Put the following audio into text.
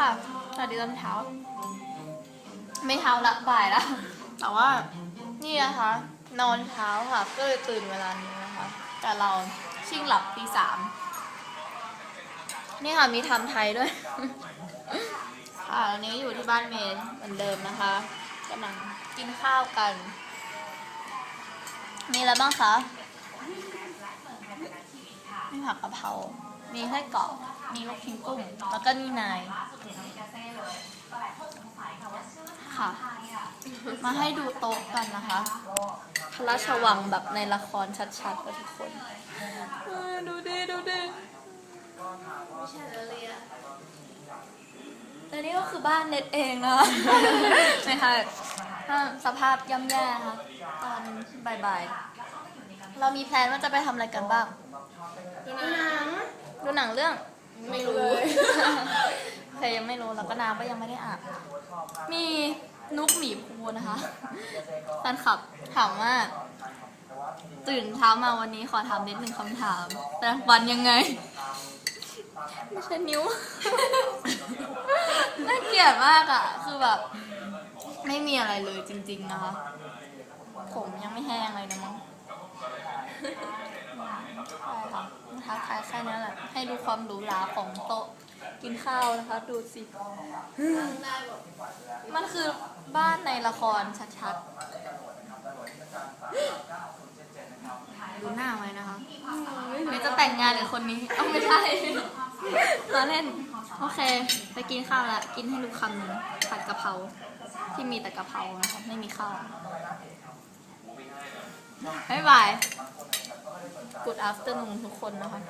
ค่ะ สวัสดีตอนเช้า ไม่เช้าละบ่ายละแต่ว่า นี่นะคะ นอนเช้าค่ะ ก็เลยตื่นเวลานี้นะคะ แต่เราชิ่งหลับตีสาม นี่ค่ะมีทำไทยด้วย ค่ะวันนี้อยู่ที่บ้านเมนเหมือนเดิมนะคะกำลังกินข้าวกัน มีอะไรบ้างคะ มีผักกะเพรา มีไส้กรอกมีลูกชิ้นกุ้งแล้วก็นี่นายค่ะ มาให้ดูโต๊ะกันนะคะพระราชวังแบบในละครชัดๆกับทุกคนดูดิดูดิไม่ใช่เลียแต่นี่ก็คือบ้านเน็ตเองนะไม่ใช่ถ้าสภาพย่ำแย่นะคะตอนบ่ายๆ เรามีแพลนว่าจะไปทำอะไรกันบ้างดูหนัง ดูหนังเรื่อง ไม่รู้เคยยังไม่รู้แล้วก็น้ำก็ยังไม่ได้อ่านมีนุกหมีภูนะคะแฟนคลับถามว่า ตื่นเช้ามาวันนี้ขอถามนิดหนึ่งคำถามแปรงฟันยังไง ไม่ใช่นิ้ว น่าเกลียดมากอะ คือแบบ ไม่มีอะไรเลยจริง ๆ นะคะ ผมยังไม่แห้งเลยนะมั้ง ใช่ค่ะท้าทายแค่นั้นแหละ ให้ดูความหรูหราของโต๊ะกินข้าวนะคะ ดูสิ มันคือบ้านในละครชัดๆ ดูหน้าไว้นะคะไม่จะแต่งงานกับคนนี้ เอาไม่ใช่เราเล่น โอเค ไปกินข้าวละ กินให้ดูคำหนึ่งผัดกะเพรา ที่มีแต่กะเพรานะคะ ไม่มีข้าวบ๊ายบาย Good afternoon ทุกคนนะคะ